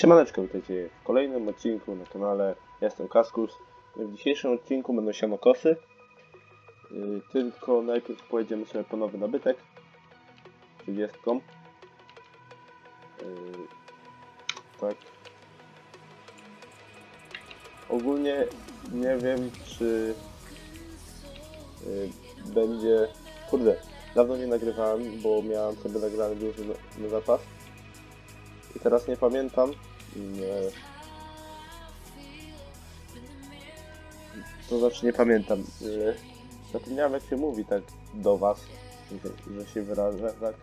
Siemaneczko, witajcie w kolejnym odcinku na kanale. Ja Jestem Kaskus. W dzisiejszym odcinku będą sianokosy. Yy, tylko najpierw pojedziemy sobie po nowy nabytek. 30. Yy, tak. Ogólnie nie wiem, czy yy, będzie... Kurde, dawno nie nagrywałem, bo miałem sobie nagrany duży zapas. I teraz nie pamiętam. To znaczy nie pamiętam. e, Zapomniałem jak się mówi tak do was, że, że się wyrażę, tak.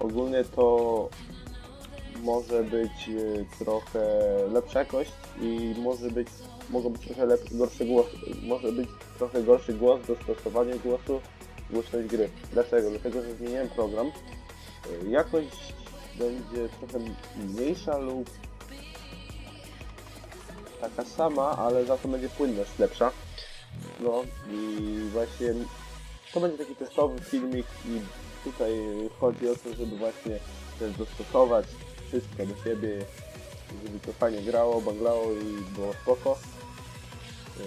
Ogólnie to może być e, trochę lepsza jakość i może być, mogą być trochę lepszy, gorszy głos, może być trochę gorszy głos, dostosowanie głosu, głośność gry. Dlaczego? Dlatego, że zmieniłem program. E, Jakość będzie trochę mniejsza lub taka sama, ale za to będzie płynność lepsza. No i właśnie to będzie taki testowy filmik i tutaj chodzi o to, żeby właśnie też dostosować wszystko do siebie, żeby to fajnie grało, banglało i było spoko. Yy,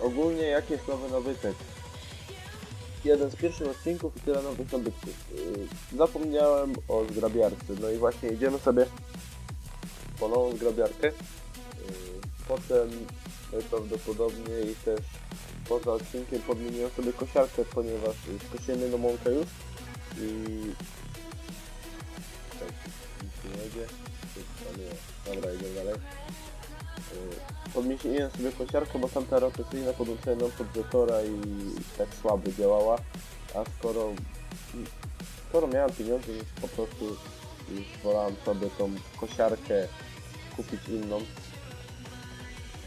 Ogólnie jaki jest nowy nabytek? jeden z pierwszych odcinków i tyle nowych nabytków. Yy, Zapomniałem o zgrabiarce, no i właśnie idziemy sobie po nową zgrabiarkę. Yy, Potem najprawdopodobniej też poza odcinkiem podmieniłem sobie kosiarkę, ponieważ skosiłem jedną mąkę już i... Tak, nic nie jedzie. Dobra, idziemy dalej. Yy, Podmieniłem sobie kosiarkę, bo tamta rotacyjna podłączyłem ją pod i tak słabo działała. A skoro, skoro miałem pieniądze, po prostu już wolałem sobie tą kosiarkę kupić inną.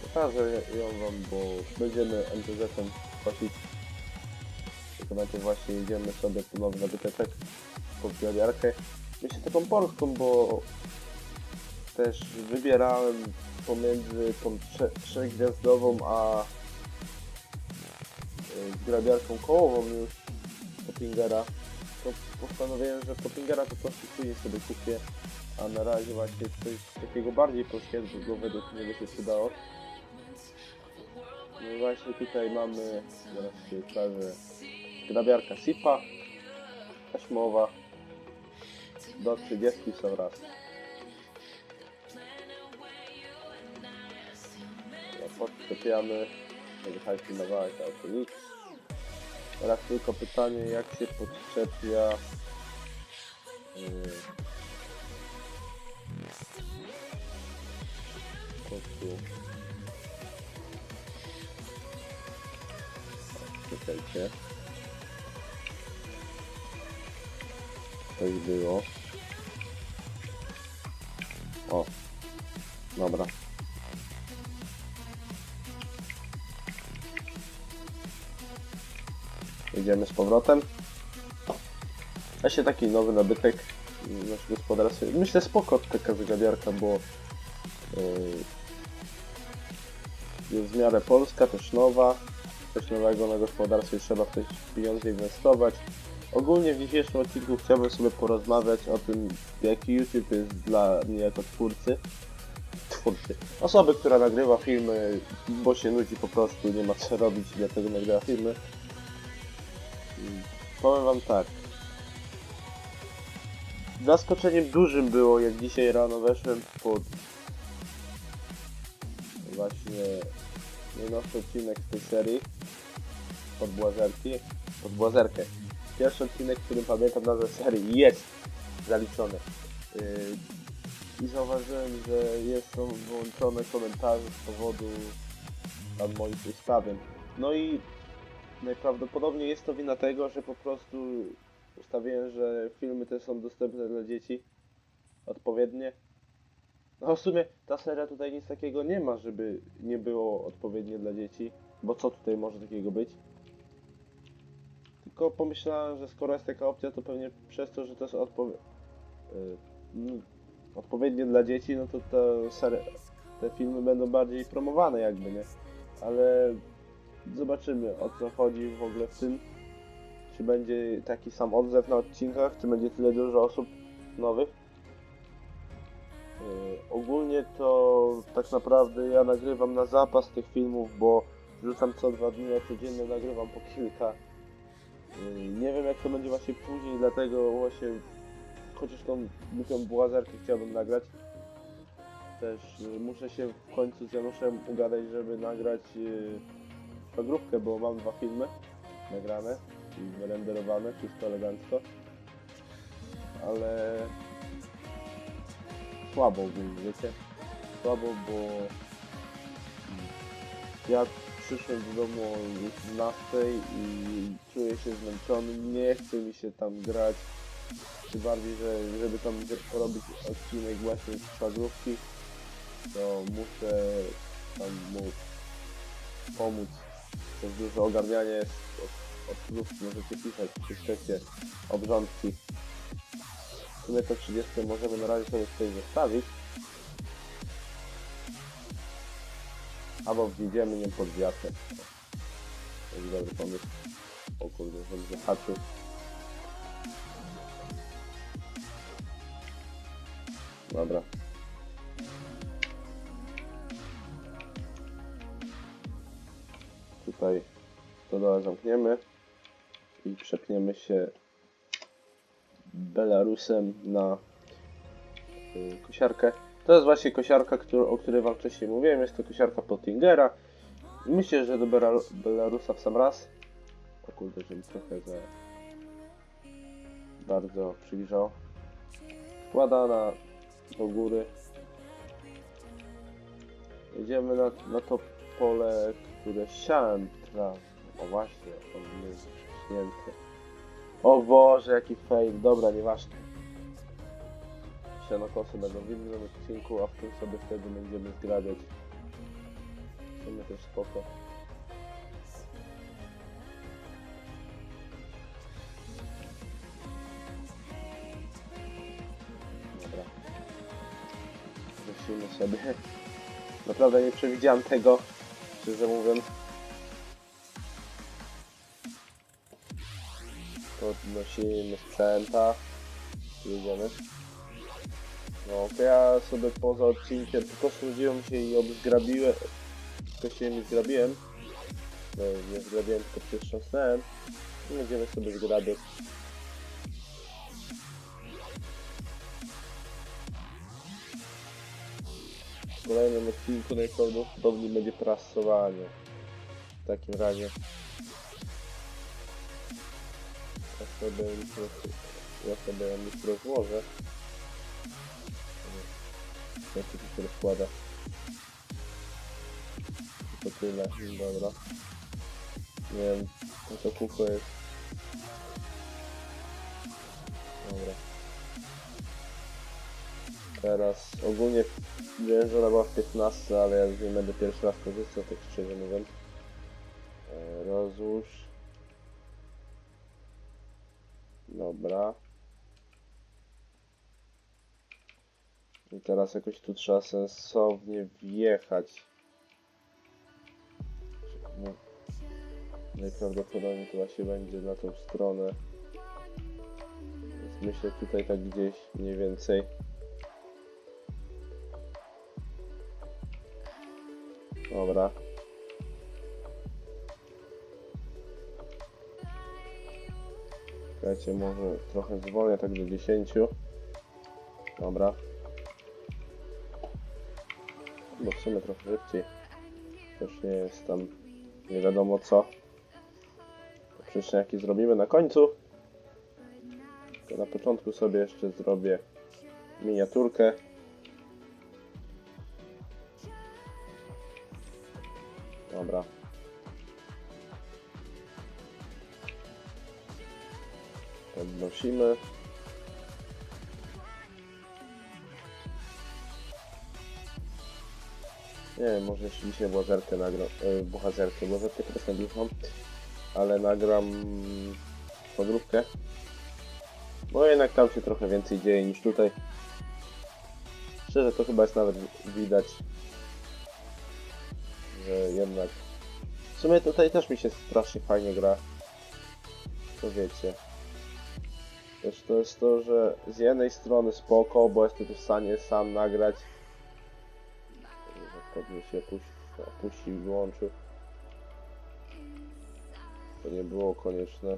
Pokażę ją wam, bo będziemy MTZ-em kosić. Tylko właśnie idziemy sobie po nowy nabytek, po zgrabiarkę. Myślę taką polską, bo też wybierałem pomiędzy tą trze- trzygwiazdową a y, grabiarką kołową już Poppingera, to postanowiłem, że Poppingera po prostu później sobie kupię, a na razie właśnie coś takiego bardziej polskiego według mnie by się przydało. No i właśnie tutaj mamy, zaraz się pokażę, grabiarka Sipa, taśmowa, do 30 są raz. Podczepiamy, wyjechaliśmy na wałek auto X. Teraz tylko pytanie, jak się podczepia yy, O, Czekajcie. Coś było. O. Dobra. Jedziemy z powrotem. Właśnie taki nowy nabytek w naszym gospodarstwie. Myślę spoko taka zagabiarka, bo yy, jest w miarę polska, też nowa. Coś nowego na gospodarstwie, trzeba w te pieniądze inwestować. Ogólnie w dzisiejszym odcinku chciałbym sobie porozmawiać o tym, jaki YouTube jest dla mnie jako twórcy. Twórcy. Osoby, która nagrywa filmy, bo się nudzi po prostu, nie ma co robić, dlatego nagrywa filmy. Powiem wam tak. Zaskoczeniem dużym było, jak dzisiaj rano weszłem pod właśnie najnowszy odcinek z tej serii pod Błazerki, pod Błazerkę. Pierwszy odcinek, który pamiętam nazwę serii jest zaliczony. Yy, I zauważyłem, że jest są wyłączone komentarze z powodu tam moich ustawień. No i Najprawdopodobniej jest to wina tego, że po prostu ustawiłem, że filmy te są dostępne dla dzieci odpowiednie. No w sumie ta seria tutaj nic takiego nie ma, żeby nie było odpowiednie dla dzieci, bo co tutaj może takiego być? Tylko pomyślałem, że skoro jest taka opcja, to pewnie przez to, że to jest odpowie... y, mm, odpowiednie dla dzieci, no to te, seria, te filmy będą bardziej promowane jakby, nie? Ale Zobaczymy o co chodzi w ogóle w tym. Czy będzie taki sam odzew na odcinkach, czy będzie tyle dużo osób nowych. Ogólnie to tak naprawdę ja nagrywam na zapas tych filmów, bo wrzucam co dwa dni, a codziennie nagrywam po kilka. Yy, nie wiem jak to będzie właśnie później, dlatego właśnie chociaż tą głupią błazerkę chciałbym nagrać. Też yy, muszę się w końcu z Januszem ugadać, żeby nagrać szwagrówkę, bo mam dwa filmy nagrane i wyrenderowane, wszystko elegancko. Ale słabo wiecie? Słabo, bo ja przyszedłem do domu już 12 i czuję się zmęczony, nie chce mi się tam grać. Tym bardziej, że żeby tam robić odcinek właśnie z szwagrówki, to muszę tam mu pomóc. To jest dużo ogarniania jest od, od możecie pisać, czy chcecie obrządki. Sumie to 30 możemy na razie sobie tutaj zostawić. Albo wjedziemy nim pod wiatrem. To jest dobry pomysł. O kurde, zahaczył. Dobra. Tutaj to dole zamkniemy i przepniemy się Belarusem na y, kosiarkę. To jest właśnie kosiarka, o której wam wcześniej mówiłem. Jest to kosiarka Pottingera. Myślę, że do Bela- Belarusa w sam raz. O kurde, żebym trochę za bardzo przyjrzał. Wkładana do góry. Jedziemy na, na to pole, które siałem teraz. O właśnie, on jest śnięty. O Boże, jaki fail. Dobra, nieważne. Sianokosy będą w innym odcinku, a w tym sobie wtedy będziemy zgrabiać. W sumie też spoko. Dobra. Wrócimy sobie. Naprawdę nie przewidziałem tego, szczerze mówiąc. Podnosimy sprzęta. Jedziemy. No, to ja sobie poza odcinkiem tylko sądziłem się i obzgrabiłem. Tylko się nie zgrabiłem. No, nie zgrabiłem, tylko przytrząsnąłem. I będziemy sobie zgrabiać. W kolejnym odcinku najprawdopodobniej będzie prasowanie. W takim razie. Jutro, ja sobie jutro złożę. Jak to się rozkłada. To tyle, dobra. Nie wiem, to kółko jest. Dobra. Teraz ogólnie wiem, że ona była w 15, ale ja już nie będę pierwszy raz korzystał, tak szczerze mówiąc. E, Rozłóż. Dobra. I teraz jakoś tu trzeba sensownie wjechać. No. Najprawdopodobniej to właśnie będzie na tą stronę. Więc myślę tutaj tak gdzieś mniej więcej. Dobra. Czekajcie, może trochę zwolnię tak do 10. Dobra. Bo w sumie trochę szybciej. Też nie jest tam nie wiadomo co. Przyczynki zrobimy na końcu. To na początku sobie jeszcze zrobię miniaturkę. Dobra. Podnosimy. Nie wiem, może jeszcze dzisiaj błazerkę nagram, e, buchazerkę, błazerkę teraz nagrywam, ale nagram podróbkę. Bo jednak tam się trochę więcej dzieje niż tutaj. Szczerze to chyba jest nawet widać, że jednak... W sumie tutaj też mi się strasznie fajnie gra. To wiecie. Też to jest to, że z jednej strony spoko, bo jestem tu w stanie sam nagrać. Pewnie się puści, puści i. To nie było konieczne.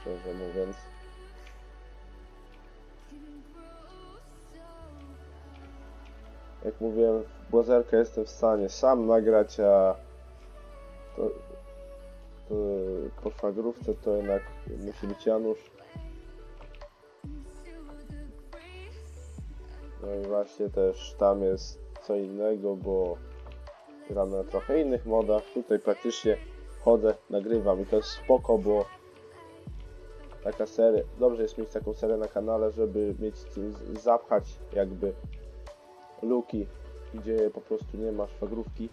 Szczerze mówiąc. Jak mówiłem, w Błazerkę jestem w stanie sam nagrać, a to po szwagrówce to jednak musi być Janusz. No i właśnie też tam jest co innego, bo gramy na trochę innych modach. Tutaj praktycznie chodzę, nagrywam i to jest spoko, bo taka seria, dobrze jest mieć taką serię na kanale, żeby mieć zapchać jakby luki, gdzie po prostu nie ma szwagrówki.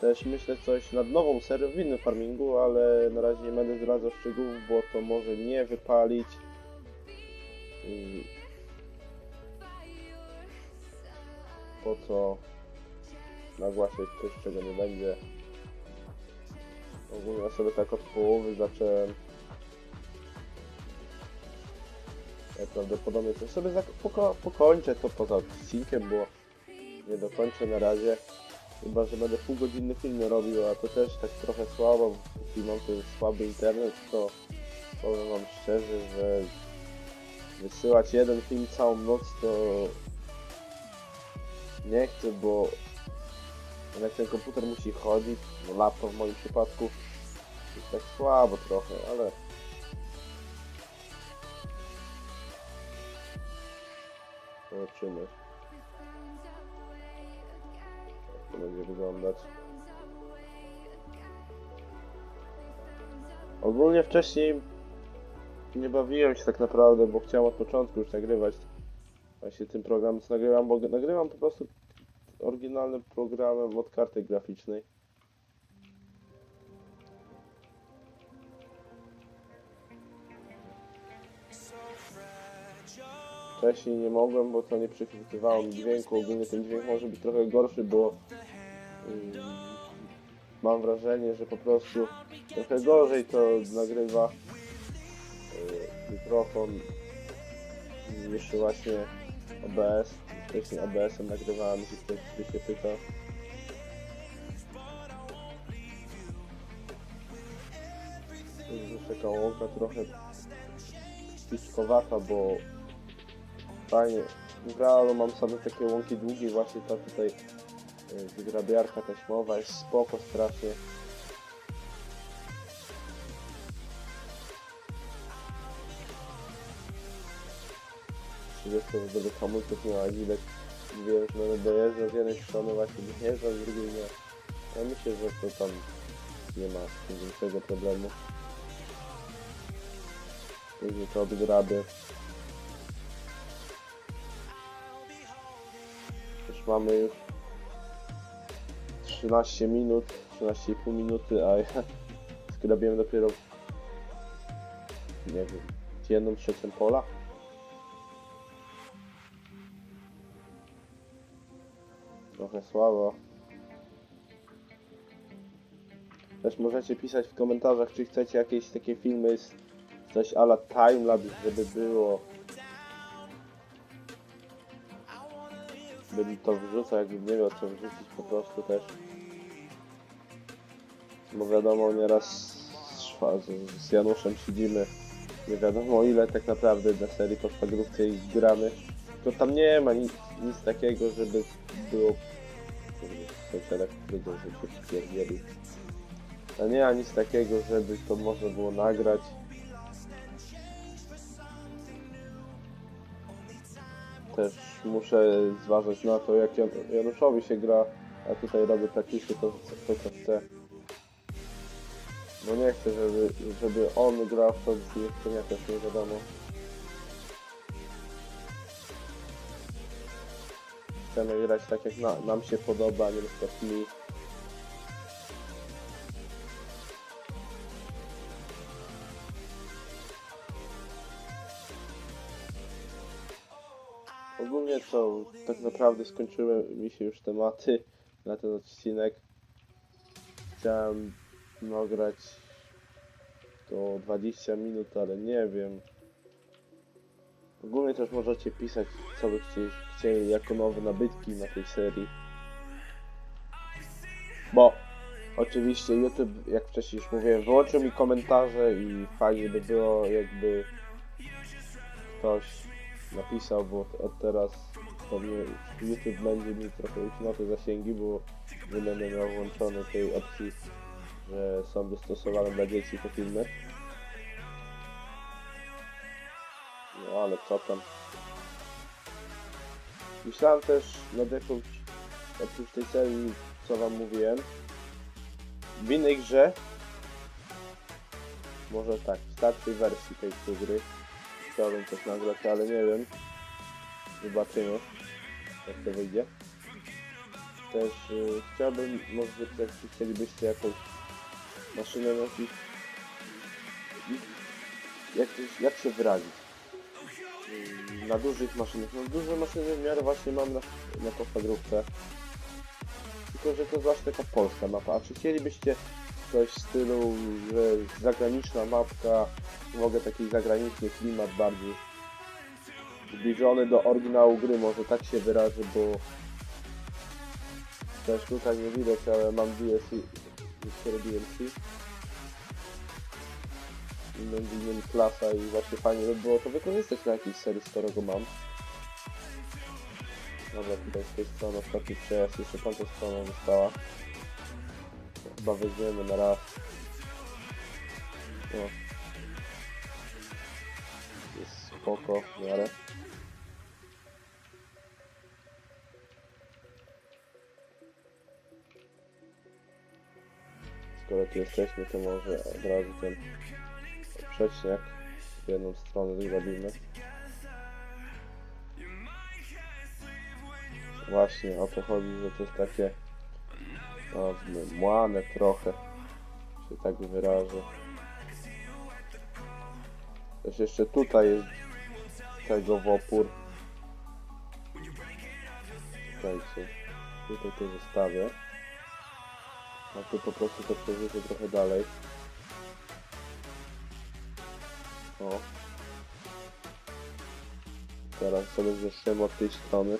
Też myślę coś nad nową serią w innym farmingu, ale na razie nie będę zdradzał szczegółów, bo to może nie wypalić. I po co nagłaśniać coś, czego nie będzie. Ogólnie ja sobie tak od połowy zacząłem. Ja prawdopodobnie to sobie pokończę to poza odcinkiem, bo nie dokończę na razie. Chyba, że będę półgodzinny film robił, a to też tak trochę słabo, bo mam ten słaby internet, to powiem wam szczerze, że wysyłać jeden film całą noc to nie chcę, bo jednak ten komputer musi chodzić, no laptop w moim przypadku jest tak słabo trochę, ale zobaczymy to będzie wyglądać. Ogólnie wcześniej nie bawiłem się tak naprawdę, bo chciałem od początku już nagrywać właśnie tym programem co nagrywam, bo nagrywam po prostu oryginalnym programem od karty graficznej. Wcześniej nie mogłem, bo to nie przechwytywało mi dźwięku. Ogólnie ten dźwięk może być trochę gorszy, bo ym, mam wrażenie, że po prostu trochę gorzej to nagrywa yy, mikrofon niż właśnie OBS. Wcześniej OBS-em nagrywałem, jeśli ktoś się pyta. Jest już taka łąka trochę piskowata, bo fajnie. W realu mam same takie łąki długie, właśnie ta tutaj y, wygrabiarka taśmowa jest spoko strasznie. To żeby hamulców miała widać. Wiem, że będę dojeżdżał z jednej strony właśnie dojeżdżał, z drugiej nie. Ja myślę, że to tam nie ma większego problemu. Później to odgrabię. Mamy już 13 minut, 13,5 minuty, a ja zgrabiłem dopiero nie wiem, jedną trzecią pola. Trochę słabo. Też możecie pisać w komentarzach, czy chcecie jakieś takie filmy, z- coś ala timelapse, żeby było. Bym to wrzucał, jakbym nie miał co wrzucić po prostu też. Bo wiadomo, nieraz z, z, Januszem siedzimy nie wiadomo ile tak naprawdę na serii po szwagrówce i gramy. To tam nie ma nic, nic takiego, żeby było... Sąsiadek wiedzą, że się wpierdzieli. A nie ma nic takiego, żeby to można było nagrać. Też muszę zważać na to, jak Jan Januszowi się gra, a tutaj robię praktycznie to, to co chcę. Bo nie chcę, żeby, żeby on grał w to, co ja też nie wiadomo. Chcemy grać tak jak na, nam się podoba, nie na przykład mi. Ogólnie to tak naprawdę skończyły mi się już tematy na ten odcinek. Chciałem nagrać to 20 minut, ale nie wiem. Ogólnie też możecie pisać, co by chcieli, jako nowe nabytki na tej serii. Bo oczywiście YouTube, jak wcześniej już mówiłem, wyłączył mi komentarze i fajnie by było, jakby ktoś napisał, bo od teraz to YouTube będzie mi trochę ucinał te zasięgi, bo nie będę miał włączony tej opcji, że są dostosowane dla dzieci te filmy. No ale co tam. Myślałem też nad jakąś, oprócz tej serii, co wam mówiłem, w innej grze, może tak, w starszej wersji tej gry, chciałbym coś nagrać, ale nie wiem. Zobaczymy, jak to wyjdzie. Też y, chciałbym, może jak chcielibyście jakąś maszynę nosić, jak, jak się wyrazić? Y, Na dużych maszynach, no duże maszyny w miarę właśnie mam na, na kofadrówce. Tylko, że to zawsze taka polska mapa. A czy chcielibyście coś w stylu, że zagraniczna mapka, mogę taki zagraniczny klimat bardziej zbliżony do oryginału gry, może tak się wyrażę, bo też tutaj nie widać, ale mam DLC, niektóre DLC. I między innymi klasa i właśnie fajnie by było to wykorzystać na jakiejś serii, z którego mam. Dobra, tutaj z tej strony ostatni przejazd, jeszcze tamta strona została. Chyba weźmiemy na raz. No. Jest spoko w miarę. Skoro tu jesteśmy, to może od razu ten przeczniak w jedną stronę zrobimy. Właśnie o to chodzi, że to jest takie no, młane trochę, się tak wyrażę. Też jeszcze tutaj jest tego w opór. Czekajcie, tutaj to zostawię. A tu po prostu to przerzucę trochę dalej. O. Teraz sobie zeszłem od tej strony.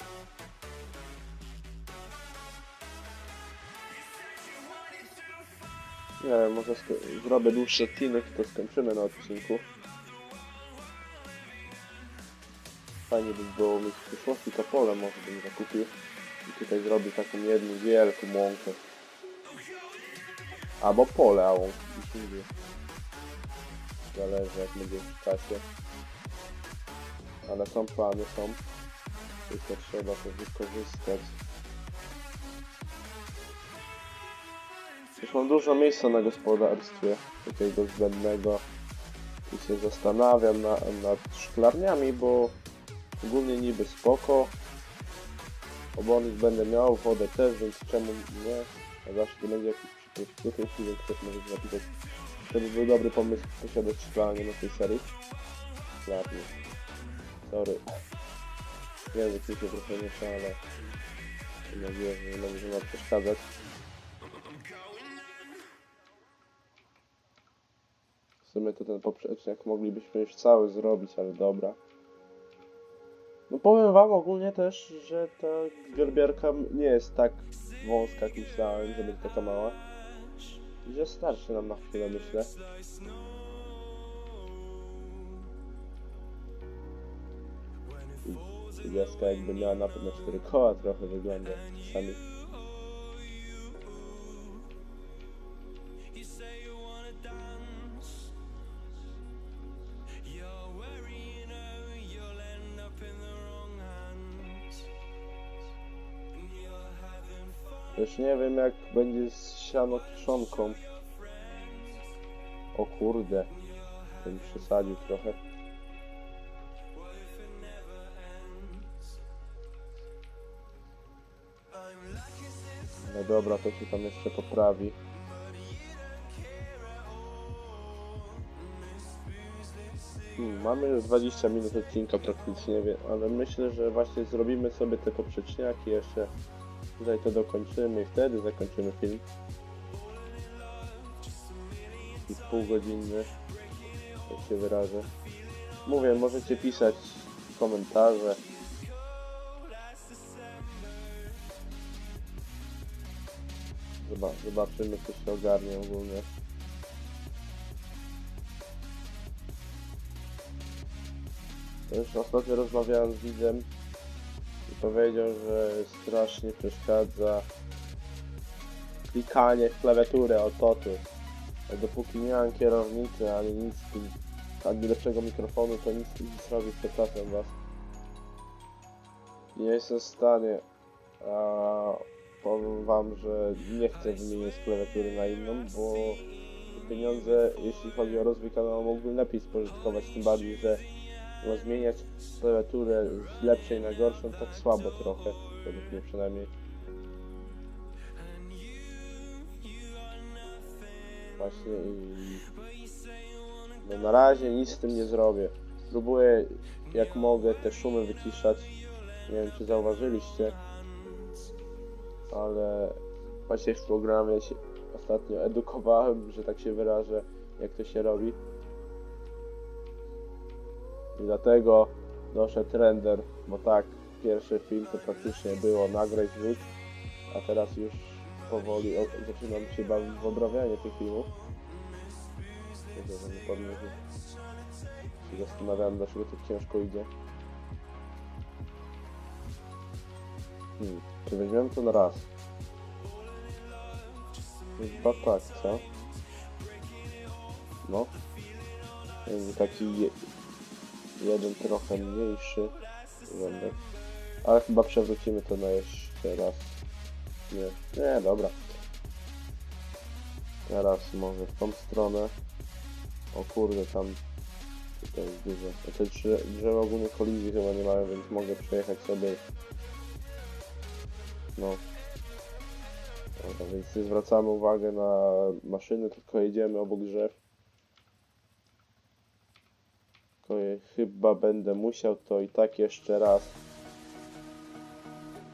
Nie wiem, może zrobię dłuższy odcinek i to skończymy na odcinku. Fajnie by było mieć w przyszłości to pole, może bym zakupił. I tutaj zrobił taką jedną wielką łąkę. Albo pole, a łąki. Zależy jak będzie w czasie. Ale są plany, są. Tylko trzeba to wykorzystać. Już mam dużo miejsca na gospodarstwie takiego zbędnego i się zastanawiam na, nad szklarniami, bo ogólnie niby spoko. Obornik będę miał, wodę też, więc czemu nie? A zawsze to będzie jakiś przypływ więc ktoś może zapisać. To by był dobry pomysł posiadać szklarnię na tej serii. Szklarnię. Sorry. Język mi się trochę miesza, ale mam nadzieję, że nie będzie nam przeszkadzać. Sumie to ten poprzeczniak moglibyśmy już cały zrobić, ale dobra. No powiem wam ogólnie też, że ta gerbiarka nie jest tak wąska jak myślałem, że będzie taka mała. Że starszy nam na chwilę myślę. I deska jakby miała na cztery koła trochę wygląda czasami. Też nie wiem jak będzie z siano kiszonką. O kurde. Ten przesadził trochę. No dobra, to się tam jeszcze poprawi. Hmm, mamy już 20 minut odcinka praktycznie, ale myślę, że właśnie zrobimy sobie te poprzeczniaki jeszcze. Tutaj to dokończymy i wtedy zakończymy film. I półgodzinny. jak się wyrażę. Mówię, możecie pisać komentarze. Zoba- Zobaczymy, co się ogarnie ogólnie. Już ostatnio rozmawiałem z widzem powiedział, że strasznie przeszkadza klikanie w klawiaturę o to tu. A dopóki nie mam kierownicy ani nic z tym, ani lepszego mikrofonu, to nic nie zrobię, przepraszam was. Nie jestem w stanie, a powiem wam, że nie chcę wymienić klawiatury na inną, bo pieniądze, jeśli chodzi o rozwój kanału, mógłbym lepiej spożytkować, tym bardziej, że no, zmieniać klawiaturę z lepszej na gorszą tak słabo trochę, według mnie przynajmniej. Właśnie i no na razie nic z tym nie zrobię. Próbuję jak mogę te szumy wyciszać. Nie wiem czy zauważyliście, ale właśnie w programie się ostatnio edukowałem, że tak się wyrażę, jak to się robi. I dlatego doszedł render, bo tak, pierwszy film to praktycznie było nagrać wrzuć, a teraz już powoli zaczynam się bawić w obrabianie tych filmów. Kurde, że nie podniesie. Się zastanawiałem, dlaczego tak ciężko idzie. Hmm, czy weźmiemy to na raz? Chyba tak, co? No. Taki jeden trochę mniejszy render. Ale chyba przewrócimy to na jeszcze raz. Nie, nie, dobra. Teraz może w tą stronę. O kurde, tam tutaj jest dużo. Drze- drzewa ogólnie kolizji chyba nie mają, więc mogę przejechać sobie. No. Dobra, więc nie zwracamy uwagę na maszyny, tylko jedziemy obok drzew. Tylko chyba będę musiał to i tak jeszcze raz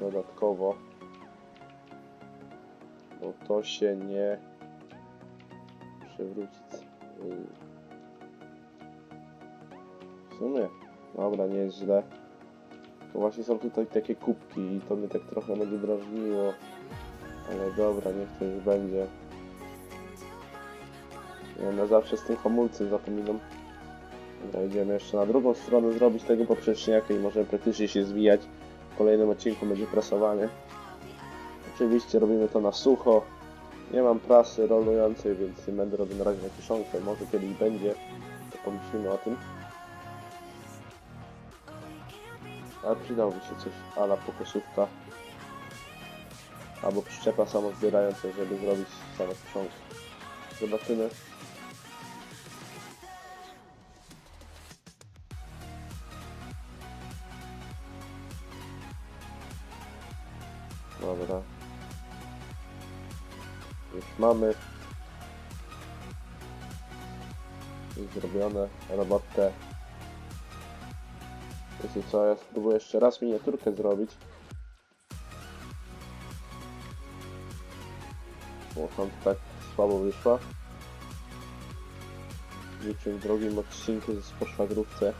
dodatkowo bo to się nie przewróci. Yy. W sumie, dobra, nie jest źle. To właśnie są tutaj takie kubki i to mnie tak trochę będzie drażniło. Ale dobra, niech to już będzie. Ja zawsze z tym hamulcem zapominam. Dobra, idziemy jeszcze na drugą stronę zrobić tego poprzeczniaka i możemy praktycznie się zwijać. W kolejnym odcinku będzie prasowanie. Oczywiście robimy to na sucho. Nie mam prasy rolującej, więc nie będę robił na razie na kieszonkę. Może kiedyś będzie, to pomyślimy o tym. Ale przydałoby się coś ala pokosówka. Albo przyczepa samozbierająca, żeby zrobić same kieszonki. Zobaczymy. Dobra. Już mamy. Już zrobione. Robotę. Wiecie co, ja spróbuję jeszcze raz miniaturkę zrobić. Bo tam tak słabo wyszła. W niczym drugim odcinku z po szwagrówce.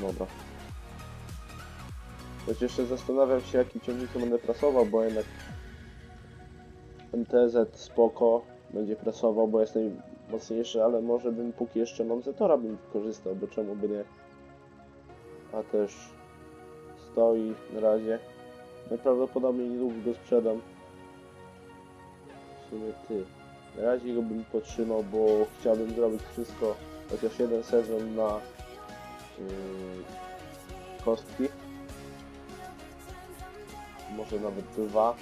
Dobra. Choć jeszcze zastanawiam się jakim ciągnikiem będę prasował, bo jednak MTZ spoko będzie prasował, bo jest najmocniejszy, ale może bym póki jeszcze mam Zetora bym korzystał, bo czemu by nie. A też stoi na razie. Najprawdopodobniej niedługo go sprzedam. W sumie ty. Na razie go bym podtrzymał, bo chciałbym zrobić wszystko, chociaż jeden sezon na yy, kostki może nawet dwa,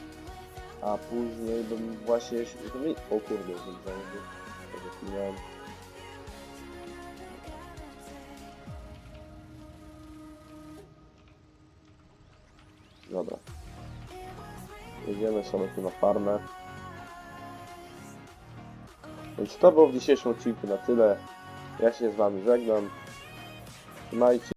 a później bym właśnie O kurde, bym założył. Tak miałem. Dobra. Jedziemy sobie tu na farmę. Więc to było w dzisiejszym odcinku na tyle. Ja się z wami żegnam. Trzymajcie